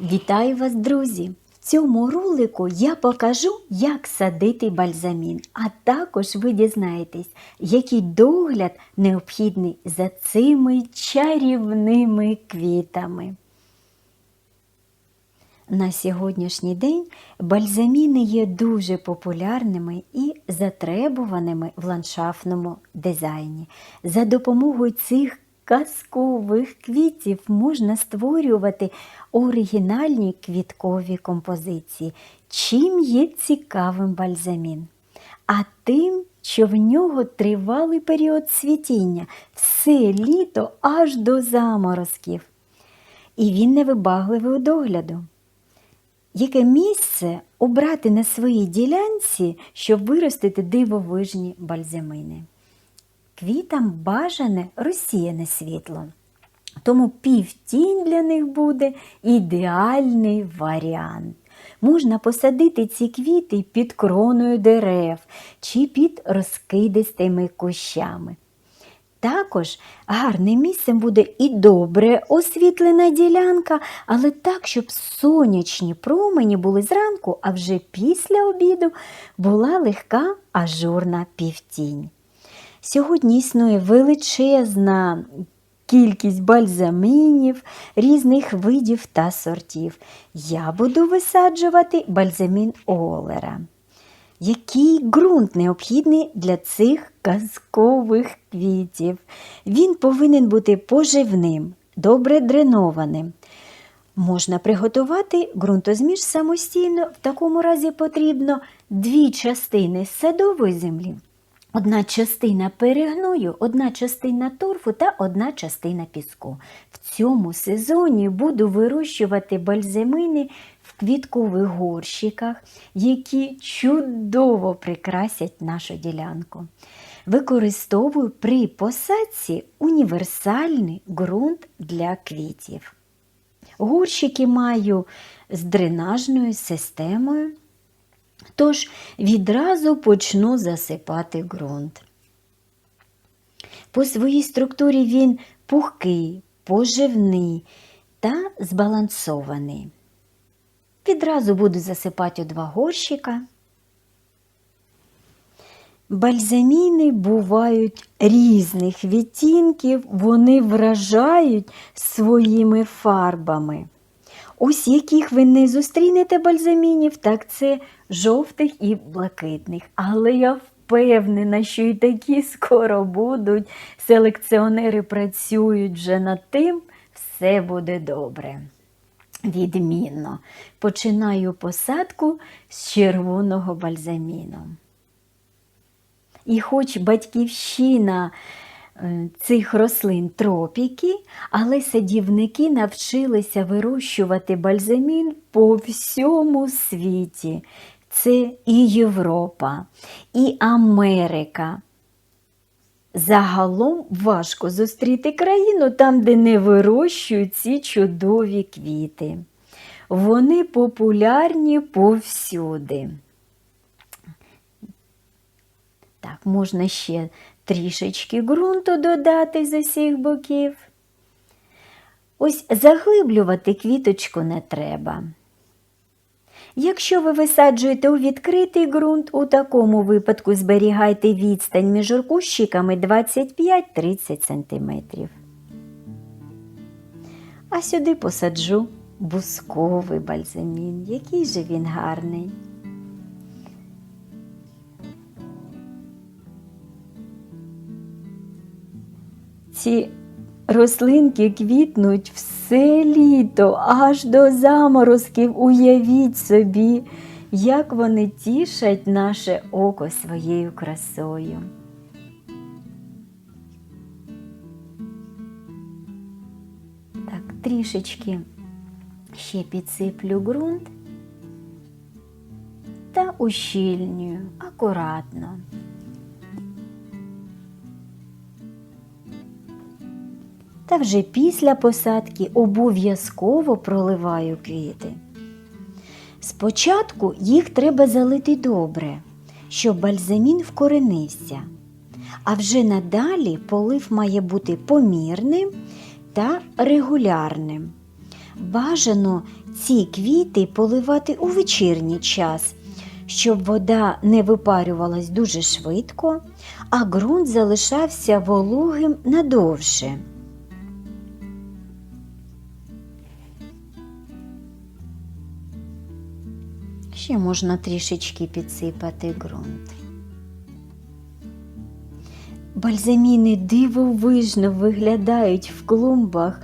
Вітаю вас, друзі! В цьому ролику я покажу, як садити бальзамін, а також ви дізнаєтесь, який догляд необхідний за цими чарівними квітами. На сьогоднішній день бальзаміни є дуже популярними і затребуваними в ландшафтному дизайні. За допомогою цих казкових квітів можна створювати оригінальні квіткові композиції. Чим є цікавим бальзамін? А тим, що в нього тривалий період цвітіння, все літо аж до заморозків. І він невибагливий у догляду. Яке місце обрати на своїй ділянці, щоб виростити дивовижні бальзамини? Квітам бажане розсіяне світло. Тому півтінь для них буде ідеальний варіант. Можна посадити ці квіти під кроною дерев чи під розкидистими кущами. Також гарним місцем буде і добре освітлена ділянка, але так, щоб сонячні промені були зранку, а вже після обіду була легка ажурна півтінь. Сьогодні існує величезна кількість бальзамінів різних видів та сортів. Я буду висаджувати бальзамін Олера. Який ґрунт необхідний для цих казкових квітів? Він повинен бути поживним, добре дренованим. Можна приготувати ґрунтозміш самостійно, в такому разі потрібно дві частини садової землі. Одна частина перегною, одна частина торфу та одна частина піску. В цьому сезоні буду вирощувати бальзамини в квіткових горщиках, які чудово прикрасять нашу ділянку. Використовую при посадці універсальний ґрунт для квітів. Горщики маю з дренажною системою. Тож відразу почну засипати ґрунт. По своїй структурі він пухкий, поживний та збалансований. Відразу буду засипати у два горщика. Бальзаміни бувають різних відтінків, вони вражають своїми фарбами. Ось яких ви не зустрінете бальзамінів, так це жовтих і блакитних. Але я впевнена, що і такі скоро будуть. Селекціонери працюють вже над тим, все буде добре. Відмінно. Починаю посадку з червоного бальзаміну. І хоч батьківщина цих рослин тропіки, але садівники навчилися вирощувати бальзамін по всьому світі. Це і Європа, і Америка. Загалом важко зустріти країну там, де не вирощують ці чудові квіти. Вони популярні повсюди. Так, можна ще трішечки ґрунту додати з усіх боків. Ось заглиблювати квіточку не треба. Якщо ви висаджуєте у відкритий ґрунт, у такому випадку зберігайте відстань між кущиками 25-30 см. А сюди посаджу бусковий бальзамін. Який же він гарний. Ці рослинки квітнуть все літо, аж до заморозків. Уявіть собі, як вони тішать наше око своєю красою. Так, трішечки ще підсиплю ґрунт та ущільнюю акуратно. Та вже після посадки обов'язково проливаю квіти. Спочатку їх треба залити добре, щоб бальзамін вкоренився, а вже надалі полив має бути помірним та регулярним. Бажано ці квіти поливати у вечірній час, щоб вода не випарювалась дуже швидко, а ґрунт залишався вологим надовше. Ще можна трішечки підсипати ґрунт. Бальзаміни дивовижно виглядають в клумбах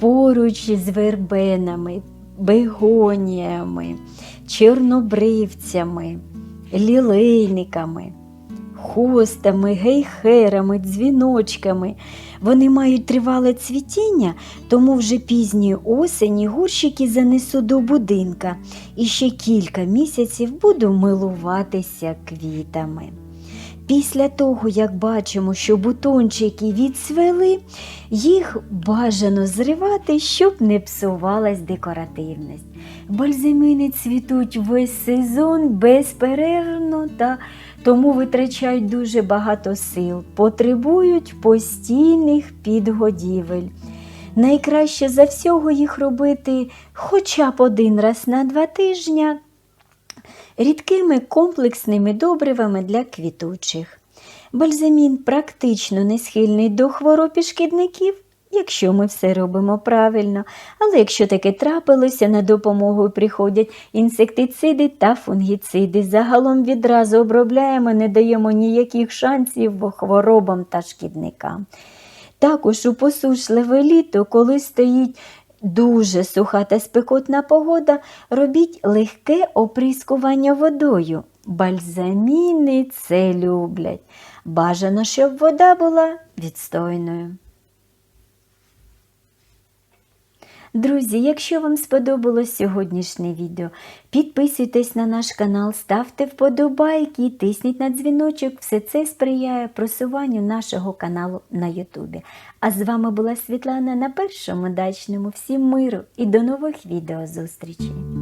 поруч з вербенами, бегоніями, чорнобривцями, лілейниками, хостами, гейхерами, дзвіночками. Вони мають тривале цвітіння, тому вже пізньої осені гурщики занесу до будинка і ще кілька місяців буду милуватися квітами. Після того, як бачимо, що бутончики відсвели, їх бажано зривати, щоб не псувалась декоративність. Бальзамини цвітуть весь сезон безперервно та тому витрачають дуже багато сил, потребують постійних підгодівель. Найкраще за всього їх робити хоча б один раз на два тижні рідкими комплексними добривами для квітучих. Бальзамін практично не схильний до хвороб і шкідників, якщо ми все робимо правильно. Але якщо таке трапилося, на допомогу приходять інсектициди та фунгіциди. Загалом відразу обробляємо, не даємо ніяких шансів хворобам та шкідникам. Також у посушливе літо, коли стоїть дуже суха та спекотна погода, робіть легке оприскування водою. Бальзаміни це люблять. Бажано, щоб вода була відстойною. Друзі, якщо вам сподобалось сьогоднішнє відео, підписуйтесь на наш канал, ставте вподобайки, тисніть на дзвіночок. Все це сприяє просуванню нашого каналу на Ютубі. А з вами була Світлана на першому дачному. Всім миру і до нових відео зустрічей!